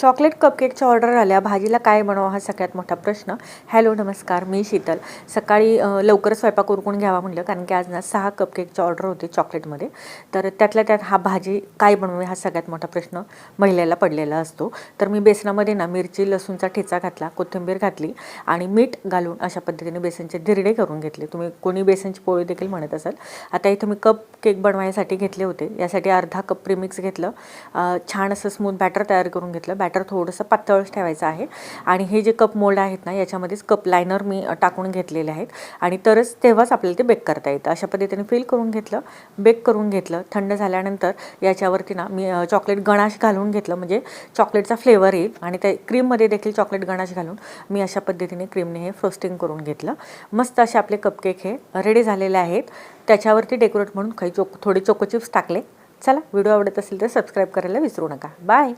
Chocolate कपकेकची order आल्या. भाजीला काय बनवा हा सगळ्यात मोठा प्रश्न. हॅलो नमस्कार. मी शीतल. सकाळी लवकर स्वयंपाक उरकून घ्यावा म्हटलं कारण की आज ना सहा कपकेकची ऑर्डर होती चॉकलेटमध्ये. तर त्यातल्या त्यात हा भाजी काय बनवावी हा सगळ्यात मोठा प्रश्न महिलेला पडलेला असतो. तर मी बेसनामध्ये ना मिरची लसूणचा ठेचा घातला कोथिंबीर घातली आणि मीठ घालून अशा पद्धतीने बेसनचे धिरडे करून घेतले. तुम्ही कोणी बेसनची पोळी देखील म्हणत असाल. आता इथं मी कप केक बनवायसाठी घेतले होते. यासाठी अर्धा कप प्रिमिक्स घेतलं. छान असं स्मूथ बॅटर तयार करून घेतलं. बॅटर थोडंसं पातळच ठेवायचं आहे. आणि हे जे कप मोल्ड आहेत ना याच्यामध्येच कप लायनर मी टाकून घेतलेले आहेत. आणि तरच तेव्हाच आपल्याला ते बेक करता येतं. अशा पद्धतीने फिल करून घेतलं बेक करून घेतलं थंड झाल्यानंतर याच्यावरती ना मी चॉकलेट गणाश घालून घेतलं. म्हणजे चॉकलेटचा फ्लेवर येईल आणि त्या क्रीममध्ये देखील चॉकलेट गणाश घालून मी अशा पद्धतीने क्रीमने हे फ्रोस्टिंग करून घेतलं. मस्त असे आपले कपकेक हे रेडी झालेले आहेत. त्याच्यावरती डेकोरेट म्हणून काही चोक थोडे चोको चिप्स टाकले. चला व्हिडिओ आवडत असेल तर सबस्क्राईब करायला विसरू नका. बाय